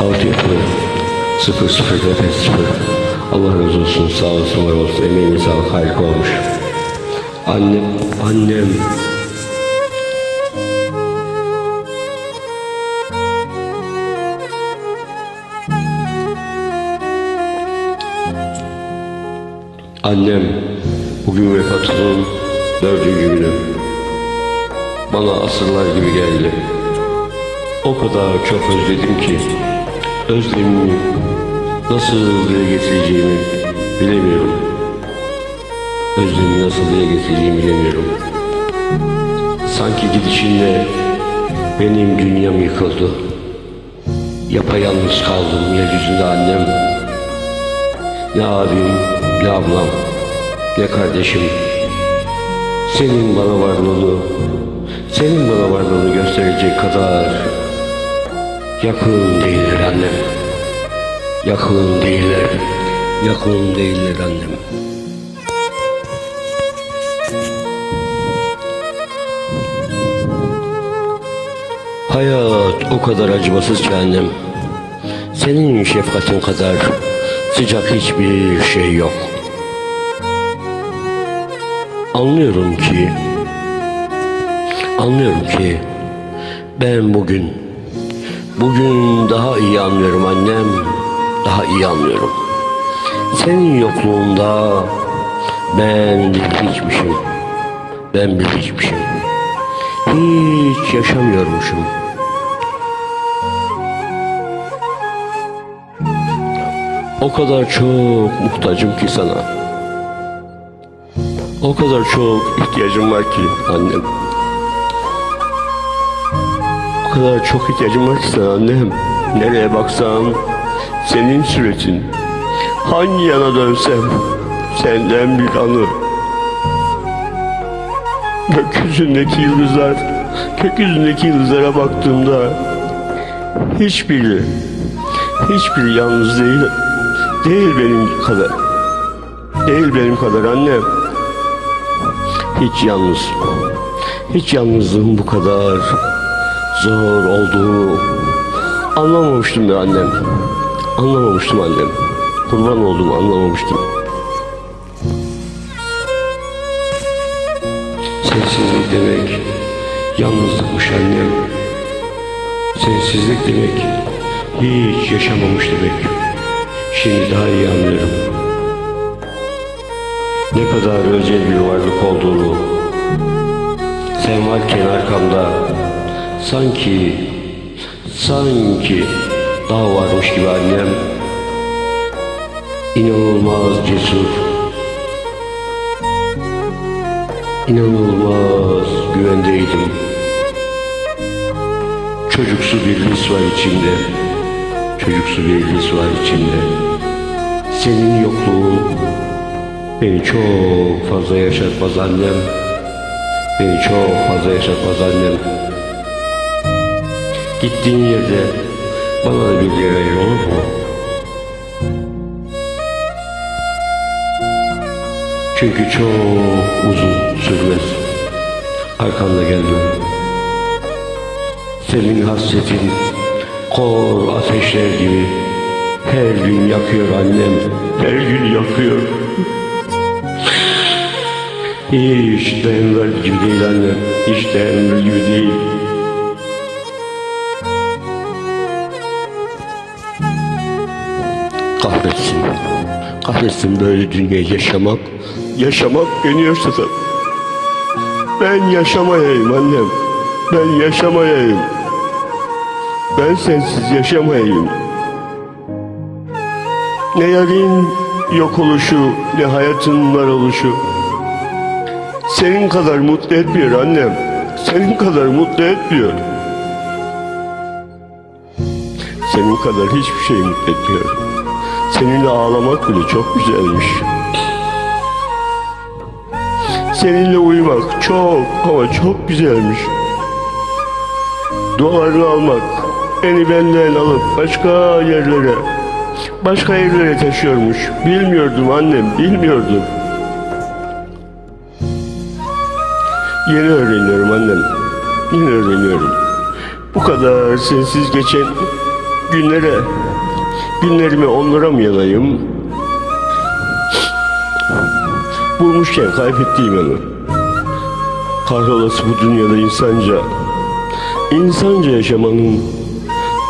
Altı yapılı. Sıfır sıfır nefes sıfır. Allah razı olsun, sağ olsun, var olsun. Emeğine sağlık, harika olmuş. Annem, annem. Annem, bugün vefatının dördüncü günü. Bana asırlar gibi geldi. O kadar çok özledim ki, özlemimi nasıl dile getireceğimi bilemiyorum. Özlemi nasıl dile getireceğimi bilemiyorum. Sanki gidişinde benim dünyam yıkıldı. Yapayalnız kaldım yeryüzünde annem. Ne abim, ne ablam, ne kardeşim. Senin bana varlığını, senin bana varlığını gösterecek kadar yakın değiller annem. Yakın değiller, yakın değiller annem. Hayat o kadar acımasız ki annem. Senin şefkatin kadar sıcak hiçbir şey yok. Anlıyorum ki, anlıyorum ki ben bugün, bugün daha iyi anlıyorum annem, daha iyi anlıyorum. Senin yokluğunda ben bir hiçmişim, ben bir hiçmişim. Hiç yaşamıyormuşum. O kadar çok muhtacım ki sana. O kadar çok ihtiyacım var ki annem. O kadar çok ihtiyacım var ki sana annem. Nereye baksam senin sürecin. Hangi yana dönsem senden bir anı. Gökyüzündeki yıldızlar, gökyüzündeki yıldızlara baktığımda hiçbiri, hiçbiri yalnız değil, değil benim kadar. Değil benim kadar annem. Hiç yalnız, hiç yalnızlığın bu kadar zor olduğunu anlamamıştım be annem. Anlamamıştım annem. Kurban oldum anlamamıştım. Sensizlik demek yalnızlıkmış annem. Sensizlik demek hiç yaşamamış demek. Şimdi daha iyi anlıyorum. Ne kadar özel bir varlık olduğunu. Sen varken arkamda sanki sanki dağ varmış gibi annem. İnanılmaz cesur, İnanılmaz güvendeydim. Çocuksu bir his var içimde. Çocuksu bir his var içimde. Senin yokluğun beni çok fazla yaşatmaz annem. Beni çok fazla yaşatmaz annem. Gittiğin yerde bana da bir yer ayır olur mu? Çünkü çok uzun sürmez. Arkanda gelmem. Senin hasretin kor ateşler gibi her gün yakıyor annem. Her gün yakıyor. Hiç dayanılır gibi değil annem. Hiç dayanılır gibi değil. Kahretsin. Kahretsin böyle dünyayı yaşamak. Yaşamak beni yaşatır. Ben yaşamayayım annem. Ben yaşamayayım. Ben sensiz yaşamayayım. Ne yarın yok oluşu, ne hayatın var oluşu. Senin kadar mutlu etmiyor annem. Senin kadar mutlu etmiyor. Senin kadar hiçbir şey mutlu etmiyor. Seninle ağlamak bile çok güzelmiş. Seninle uyumak çok ama çok güzelmiş. Dualarını almak, beni benden alıp başka yerlere, başka yerlere taşıyormuş. Bilmiyordum annem, bilmiyordum. Yeni öğreniyorum annem, yeni öğreniyorum. Bu kadar sensiz geçen günlere, günlerimi onlara mı yanayım? Bulmuşken kaybettiğim onu. Kahrolası bu dünyada insanca, insanca yaşamanın,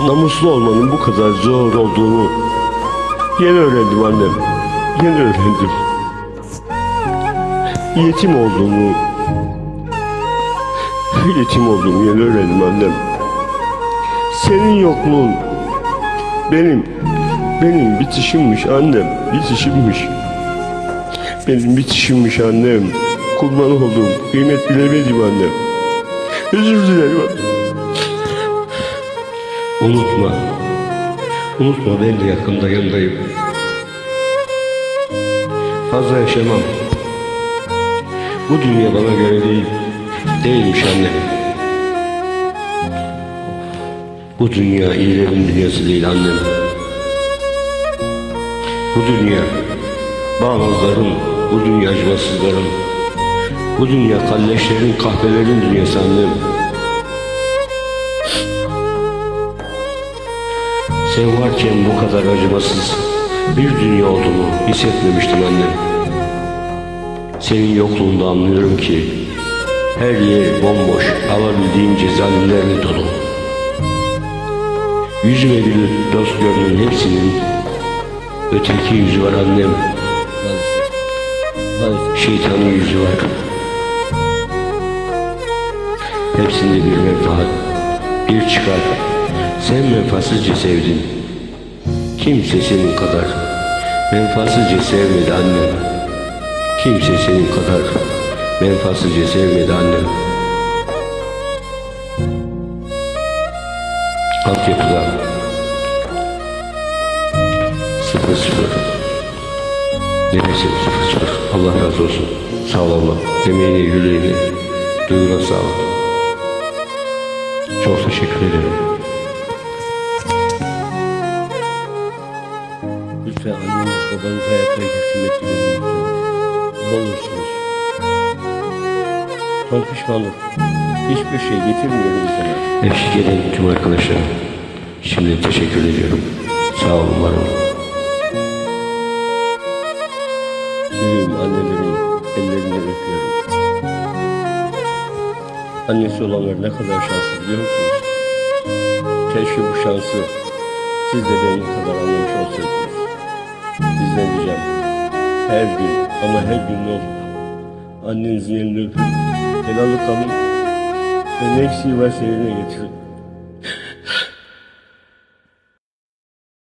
namuslu olmanın bu kadar zor olduğunu yeni öğrendim annem. Yeni öğrendim. Yetim olduğumu, yetim olduğumu yeni öğrendim annem. Senin yokluğun benim, benim bitişimmiş annem, bitişimmiş. Benim bitişimmiş annem. Kurban oldum. Kıymet bilemedim annem. Özür dilerim. Unutma. Unutma ben de yakında yanındayım. Fazla yaşamam. Bu dünya bana göre değil. Değilmiş anne. Bu dünya iyilerin dünyası değil annem. Bu dünya bağnazların, bu dünya acımasızların, bu dünya kalleşlerin, kahvelerin dünyası annem. Sen varken bu kadar acımasız bir dünya olduğunu hissetmemiştim annem. Senin yokluğunda anlıyorum ki her yer bomboş, alabildiğince zalimlerle dolu. Yüzüme gülüp dost gördüğün hepsinin öteki yüzü var annem. Şeytanın yüzü var. Hepsinde bir menfaat, bir çıkar. Sen menfaatsizce sevdin. Kimse senin kadar menfaatsizce sevmedi annem. Kimse senin kadar menfaatsizce sevmedi annem. Altyapıda sıfır sıfır. Nefesim sıfır sıfır. Allah razı olsun. Sağ ol Allah. Emeğini, yüreğini, duyuna sağ ol. Çok teşekkür ederim. Lütfen anneniz babanız lütfen. Ne olursunuz. Son pişmanlık. Hiçbir şey getirmiyor insana. Eşlik eden tüm arkadaşlara şimdi teşekkür ediyorum. Sağ olun, var olun. Annesi olanlar ne kadar şanslı biliyor musunuz? Keşke bu şansı siz de benim kadar anlamış olsaydınız. Sizden diyeceğim. Her gün ama her gün ne olur. Annenizin elini öpün. Helallik alın. Ve ne eksiği varsa yerine getirin.